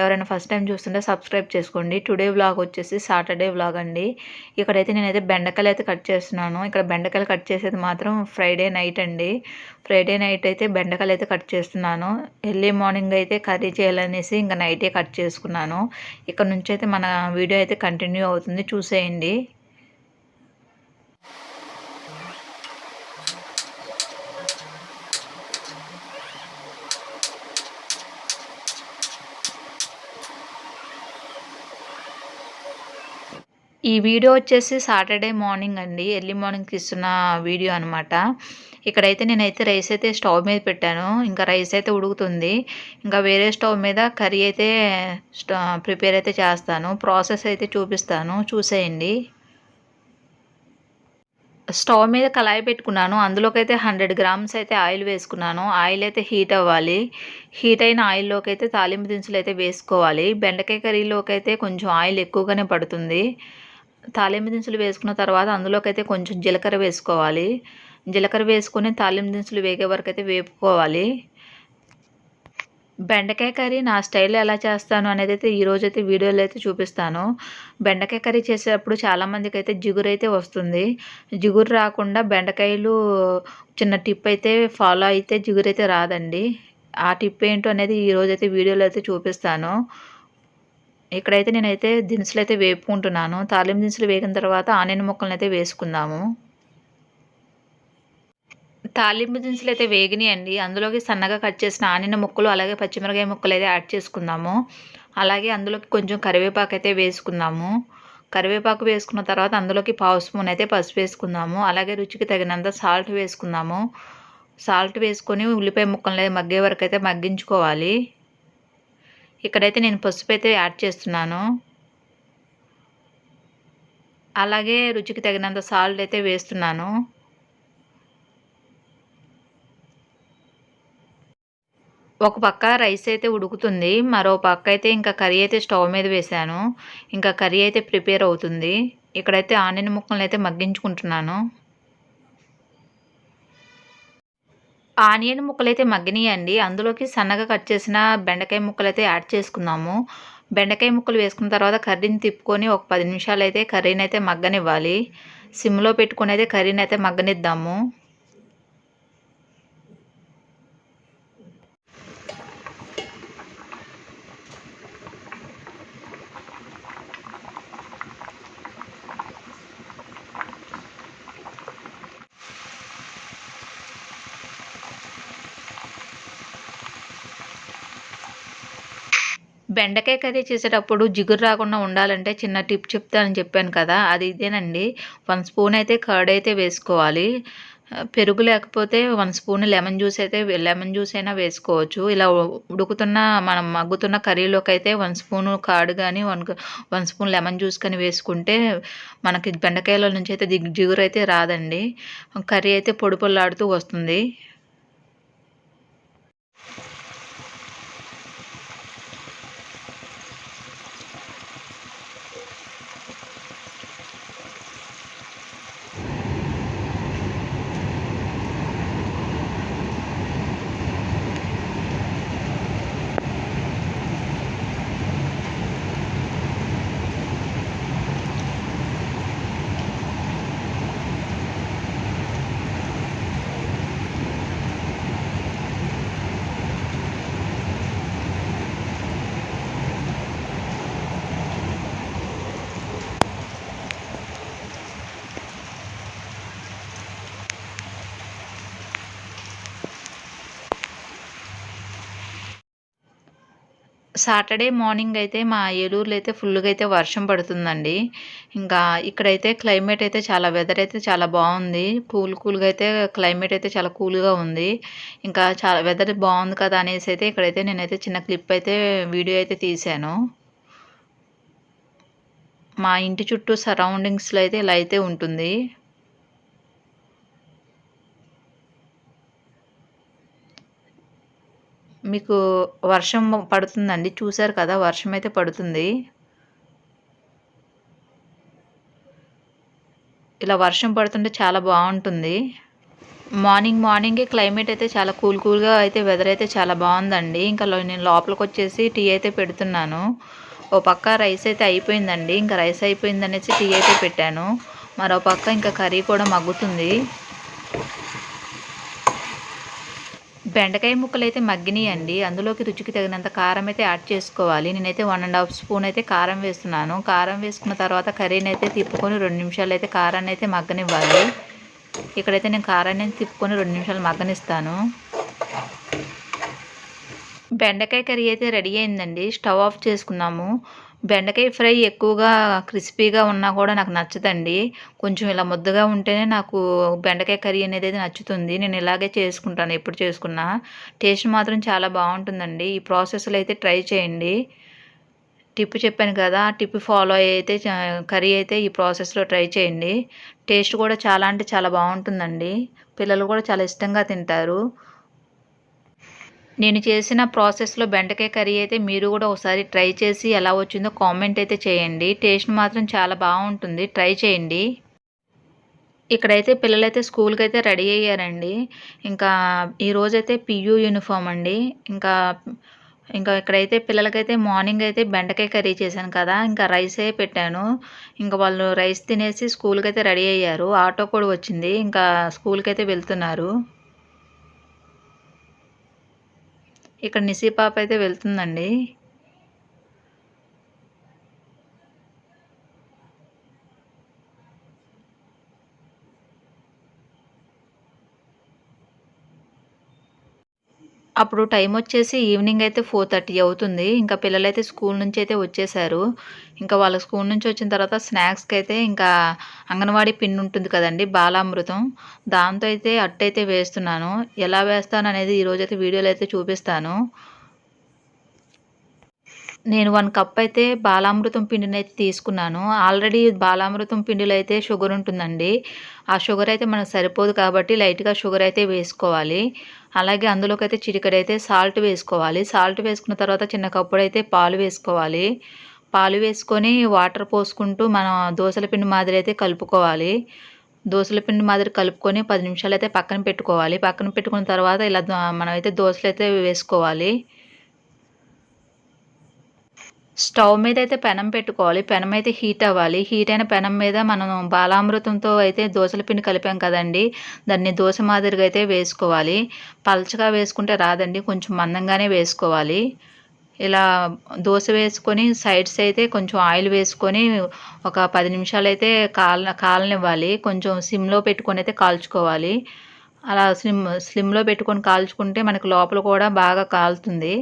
ఎవరైనా first time చూస్తుంటే subscribe చేసుకోండి. టుడే వ్లాగ్ వచ్చేసి సాటర్డే వ్లాగ్ అండి. ఇక్కడైతే నేనైతే బెండకాయలు అయితే కట్ చేస్తున్నాను. ఇక్కడ బెండకాయలు కట్ చేసేది మాత్రం ఫ్రైడే నైట్ అండి. ఫ్రైడే నైట్ అయితే బెండకాయలు అయితే కట్ చేస్తున్నాను. ఎర్లీ మార్నింగ్ అయితే కర్రీ చేయాలనేసి ఇంకా నైటే కట్ చేసుకున్నాను. ఇక్కడ నుంచి అయితే మన వీడియో అయితే కంటిన్యూ అవుతుంది. చూసేయండి. ఈ వీడియో వచ్చేసి సాటర్డే మార్నింగ్ అండి. ఎర్లీ మార్నింగ్ తీస్తున్న వీడియో అనమాట ఇక్కడైతే నేనైతే రైస్ అయితే స్టవ్ మీద పెట్టాను. ఇంకా రైస్ అయితే ఉడుకుతుంది. ఇంకా వేరే స్టవ్ మీద కర్రీ అయితే ప్రిపేర్ అయితే చేస్తాను. ప్రాసెస్ అయితే చూపిస్తాను. చూసేయండి. స్టవ్ మీద కళాయి పెట్టుకున్నాను. అందులోకైతే హండ్రెడ్ గ్రామ్స్ అయితే ఆయిల్ వేసుకున్నాను. ఆయిల్ అయితే హీట్ అవ్వాలి. హీట్ అయిన ఆయిల్లోకి అయితే తాలింపు దినుసులు అయితే వేసుకోవాలి. బెండకాయ కర్రీలోకి అయితే కొంచెం ఆయిల్ ఎక్కువగానే పడుతుంది. తాలింపు దినుసులు వేసుకున్న తర్వాత అందులోకి అయితే కొంచెం జీలకర్ర వేసుకోవాలి. జీలకర్ర వేసుకొని తాలింపు దినుసులు వేగే వరకు అయితే వేపుకోవాలి. బెండకాయ కర్రీ నా స్టైల్లో ఎలా చేస్తాను అనేది అయితే ఈరోజు అయితే వీడియోలో అయితే చూపిస్తాను. బెండకాయ కర్రీ చేసేటప్పుడు చాలామందికి అయితే జిగురు అయితే వస్తుంది. జిగురు రాకుండా బెండకాయలు చిన్న టిప్ అయితే ఫాలో అయితే జిగురు అయితే రాదండి. ఆ టిప్ ఏంటో అనేది ఈరోజు అయితే వీడియోలో అయితే చూపిస్తాను. ఇక్కడైతే నేనైతే దినుసులు అయితే వేపుకుంటున్నాను. తాలింపు దినుసులు వేగిన తర్వాత ఆనియన్ ముక్కలను అయితే వేసుకుందాము. తాలింపు దినుసులు అయితే వేగినాయండి. అందులోకి సన్నగా కట్ చేసిన ఆనిన ముక్కలు అలాగే పచ్చిమిరకాయ ముక్కలు అయితే యాడ్ చేసుకుందాము. అలాగే అందులోకి కొంచెం కరివేపాకు అయితే వేసుకుందాము. కరివేపాకు వేసుకున్న తర్వాత అందులోకి పావు స్పూన్ అయితే పసుపు వేసుకుందాము. అలాగే రుచికి తగినంత సాల్ట్ వేసుకుందాము. సాల్ట్ వేసుకొని ఉల్లిపాయ ముక్కలు మగ్గే వరకు అయితే మగ్గించుకోవాలి. ఇక్కడైతే నేను పసుపు అయితే యాడ్ చేస్తున్నాను. అలాగే రుచికి తగినంత సాల్ట్ అయితే వేస్తున్నాను. ఒక పక్క రైస్ అయితే ఉడుకుతుంది. మరో పక్క అయితే ఇంకా కర్రీ అయితే స్టవ్ మీద వేసాను ఇంకా కర్రీ అయితే ప్రిపేర్ అవుతుంది. ఇక్కడైతే ఆనియన్ ముక్కలను అయితే మగ్గించుకుంటున్నాను. ఆనియన్ ముక్కలైతే మగ్గినాయండి. అందులోకి సన్నగా కట్ చేసిన బెండకాయ ముక్కలైతే యాడ్ చేసుకుందాము. బెండకాయ ముక్కలు వేసుకున్న తర్వాత కర్రీని తిప్పుకొని ఒక పది నిమిషాలు అయితే కర్రీని అయితే మగ్గనివ్వాలి. సిమ్లో పెట్టుకుని అయితే కర్రీని అయితే మగ్గనిద్దాము. బెండకాయ కర్రీ చేసేటప్పుడు జిగురు రాకుండా ఉండాలంటే చిన్న టిప్ చెప్తానని చెప్పాను కదా అది ఇదేనండి. వన్ స్పూన్ అయితే కర్డ్ అయితే వేసుకోవాలి. పెరుగు లేకపోతే వన్ స్పూన్ లెమన్ జ్యూస్ అయితే లెమన్ జ్యూస్ అయినా వేసుకోవచ్చు. ఇలా ఉడుకుతున్న మనం మగ్గుతున్న కర్రీలోకి అయితే వన్ స్పూన్ కాడు కానీ one one spoon lemon juice కానీ వేసుకుంటే మనకి బెండకాయల నుంచి అయితే జిగురు అయితే రాదండి. కర్రీ అయితే పొడి పొల్లాడుతూ వస్తుంది. సాటర్డే మార్నింగ్ అయితే మా ఏలూరులో అయితే ఫుల్గా అయితే వర్షం పడుతుందండి. ఇంకా ఇక్కడైతే క్లైమేట్ అయితే చాలా వెదర్ అయితే చాలా బాగుంది. కూల్ కూల్గా అయితే క్లైమేట్ అయితే చాలా కూల్గా ఉంది. ఇంకా చాలా వెదర్ బాగుంది కదా అనేసి అయితే ఇక్కడైతే నేనైతే చిన్న క్లిప్ అయితే వీడియో అయితే తీశాను. మా ఇంటి చుట్టూ సరౌండింగ్స్లో అయితే ఇలా అయితే ఉంటుంది. మీకు వర్షం పడుతుందండి. చూసారు కదా వర్షం అయితే పడుతుంది. ఇలా వర్షం పడుతుంటే చాలా బాగుంటుంది. మార్నింగ్ మార్నింగే క్లైమేట్ అయితే చాలా కూల్ కూల్గా అయితే వెదర్ అయితే చాలా బాగుందండి. ఇంకా నేను లోపలికి వచ్చేసి టీ అయితే పెడుతున్నాను. ఓ పక్క రైస్ అయితే అయిపోయిందండి. ఇంకా రైస్ అయిపోయిందనేసి టీ అయితే పెట్టాను. మరో పక్క ఇంకా కర్రీ కూడా మగ్గుతుంది. బెండకాయ ముక్కలు అయితే మగ్గినాయండి. అందులోకి రుచికి తగినంత కారం అయితే యాడ్ చేసుకోవాలి. నేనైతే వన్ అండ్ హాఫ్ స్పూన్ అయితే కారం వేస్తున్నాను. కారం వేసుకున్న తర్వాత కర్రీని అయితే తిప్పుకొని రెండు నిమిషాలు అయితే కారాన్ని అయితే మగ్గనివ్వాలి. ఇక్కడైతే నేను కారాన్ని తిప్పుకొని రెండు నిమిషాలు మగ్గనిస్తాను. బెండకాయ కర్రీ అయితే రెడీ అయిందండి. స్టవ్ ఆఫ్ చేసుకున్నాము. బెండకాయ ఫ్రై ఎక్కువగా క్రిస్పీగా ఉన్నా కూడా నాకు నచ్చదండి. కొంచెం ఇలా ముద్దగా ఉంటేనే నాకు బెండకాయ కర్రీ అనేది నచ్చుతుంది. నేను ఇలాగే చేసుకుంటాను. ఎప్పుడు చేసుకున్నా టేస్ట్ మాత్రం చాలా బాగుంటుందండి. ఈ ప్రాసెస్లో అయితే ట్రై చేయండి. టిప్ చెప్పాను కదా టిప్ ఫాలో అయితే కర్రీ అయితే ఈ ప్రాసెస్లో ట్రై చేయండి. టేస్ట్ కూడా చాలా అంటే చాలా బాగుంటుందండి. పిల్లలు కూడా చాలా ఇష్టంగా తింటారు. నేను చేసిన ప్రాసెస్లో బెండకాయ కర్రీ అయితే మీరు కూడా ఒకసారి ట్రై చేసి ఎలా వచ్చిందో కామెంట్ అయితే చేయండి. టేస్ట్ మాత్రం చాలా బాగుంటుంది. ట్రై చేయండి. ఇక్కడైతే పిల్లలైతే స్కూల్కి అయితే రెడీ అయ్యారండి. ఇంకా ఈరోజైతే పియూ యూనిఫామ్ అండి. ఇంకా ఇంకా ఇక్కడైతే పిల్లలకైతే మార్నింగ్ అయితే బెండకాయ కర్రీ చేశాను కదా. ఇంకా రైసే పెట్టాను. ఇంకా వాళ్ళు రైస్ తినేసి స్కూల్కి అయితే రెడీ అయ్యారు. ఆటో కూడా వచ్చింది. ఇంకా స్కూల్కి అయితే వెళ్తున్నారు. ఇక్కడ నిసి పాప అయితే వెళ్తుందండి. అప్పుడు టైం వచ్చేసి ఈవినింగ్ అయితే ఫోర్ థర్టీ అవుతుంది. ఇంకా పిల్లలైతే స్కూల్ నుంచి అయితే వచ్చేసారు. ఇంకా వాళ్ళ స్కూల్ నుంచి వచ్చిన తర్వాత స్నాక్స్కి అయితే ఇంకా అంగన్వాడీ పిన్ ఉంటుంది కదండి బాలామృతం. దాంతో అయితే అట్టయితే వేస్తున్నాను. ఎలా వేస్తాను అనేది ఈరోజైతే వీడియోలో అయితే చూపిస్తాను. నేను వన్ కప్ అయితే బాలామృతం పిండిని అయితే తీసుకున్నాను. ఆల్రెడీ బాలామృతం పిండిలో అయితే షుగర్ ఉంటుందండి. ఆ షుగర్ అయితే మనకు సరిపోదు కాబట్టి లైట్గా షుగర్ అయితే వేసుకోవాలి. అలాగే అందులోకి అయితే చిటికడైతే సాల్ట్ వేసుకోవాలి. సాల్ట్ వేసుకున్న తర్వాత చిన్న కప్పుడు అయితే పాలు వేసుకోవాలి. పాలు వేసుకొని వాటర్ పోసుకుంటూ మనం దోశల పిండి మాదిరి అయితే కలుపుకోవాలి. దోశల పిండి మాదిరి కలుపుకొని పది నిమిషాలు అయితే పక్కన పెట్టుకోవాలి. పక్కన పెట్టుకున్న తర్వాత ఇలా మనమైతే దోశలు అయితే వేసుకోవాలి. స్టవ్ మీద అయితే పెనం పెట్టుకోవాలి. పెనం అయితే హీట్ అవ్వాలి. హీట్ అయిన పెనం మీద మనం బాలామృతంతో అయితే దోశల పిండి కలిపాం కదండి. దాన్ని దోశ మాదిరిగా అయితే వేసుకోవాలి. పలచగా వేసుకుంటే రాదండి. కొంచెం మందంగానే వేసుకోవాలి. ఇలా దోశ వేసుకొని సైడ్స్ అయితే కొంచెం ఆయిల్ వేసుకొని ఒక పది నిమిషాలు అయితే కాల కాలనివ్వాలి. కొంచెం సిమ్లో పెట్టుకొని అయితే కాల్చుకోవాలి. అలా స్లిమ్ స్లిమ్లో పెట్టుకొని కాల్చుకుంటే మనకు లోపల కూడా బాగా కాలుతుంది.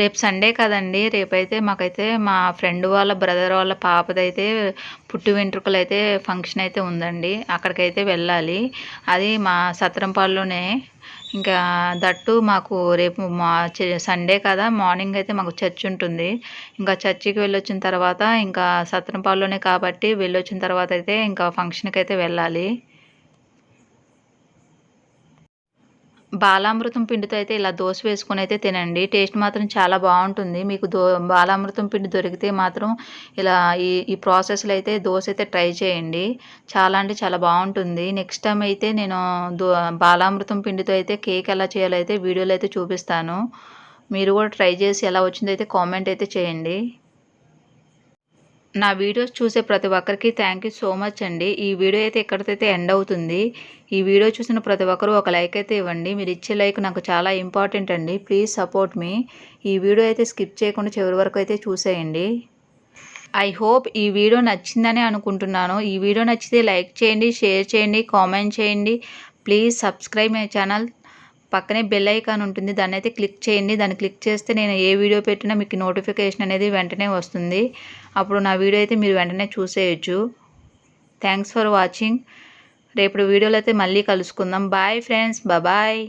రేపు సండే కదండి. రేపైతే మాకైతే మా ఫ్రెండ్ వాళ్ళ బ్రదర్ వాళ్ళ పాపదైతే పుట్టి వెంట్రుకలు అయితే ఫంక్షన్ అయితే ఉందండి. అక్కడికైతే వెళ్ళాలి. అది మా సత్రంపాల్లోనే. ఇంకా దట్టు మాకు రేపు మా సండే కదా మార్నింగ్ అయితే మాకు చర్చ్ ఉంటుంది. ఇంకా చర్చికి వెళ్ళొచ్చిన తర్వాత ఇంకా సత్రంపాల్లోనే కాబట్టి వెళ్ళొచ్చిన తర్వాత అయితే ఇంకా ఫంక్షన్కి అయితే వెళ్ళాలి. బాలామృతం పిండితో అయితే ఇలా దోశ వేసుకొని అయితే తినండి. టేస్ట్ మాత్రం చాలా బాగుంటుంది. మీకు దో బాలామృతం పిండి దొరికితే మాత్రం ఇలా ఈ ఈ ప్రాసెస్లో అయితే దోశ అయితే ట్రై చేయండి. చాలా అంటే చాలా బాగుంటుంది. నెక్స్ట్ టైం అయితే నేను దో బాలామృతం పిండితో అయితే కేక్ ఎలా చేయాలో అయితే వీడియోలో అయితే చూపిస్తాను. మీరు కూడా ట్రై చేసి ఎలా వచ్చిందో అయితే కామెంట్ అయితే చేయండి. నా వీడియోస్ చూసే ప్రతి ఒక్కరికి థ్యాంక్ యూ సో మచ్ అండి. ఈ వీడియో అయితే ఎక్కడికైతే ఎండ్ అవుతుంది ఈ వీడియో చూసిన ప్రతి ఒక్కరు ఒక లైక్ అయితే ఇవ్వండి. మీరు ఇచ్చే లైక్ నాకు చాలా ఇంపార్టెంట్ అండి. ప్లీజ్ సపోర్ట్ మీ ఈ వీడియో అయితే స్కిప్ చేయకుండా చివరి వరకు అయితే చూసేయండి. ఐ హోప్ ఈ వీడియో నచ్చిందని అనుకుంటున్నాను. ఈ వీడియో నచ్చితే లైక్ చేయండి షేర్ చేయండి కామెంట్ చేయండి. ప్లీజ్ సబ్స్క్రైబ్ మై ఛానల్ పక్కనే బెల్ ఐకాన్ ఉంటుంది. దాన్ని అయితే క్లిక్ చేయండి. దాన్ని క్లిక్ చేస్తే నేను ఏ వీడియో పెట్టినా మీకు నోటిఫికేషన్ అనేది వెంటనే వస్తుంది. అప్పుడు నా వీడియో అయితే మీరు వెంటనే చూసేయచ్చు. థ్యాంక్స్ ఫర్ వాచింగ్ రేపు వీడియోలో అయితే మళ్ళీ కలుసుకుందాం. Bye friends bye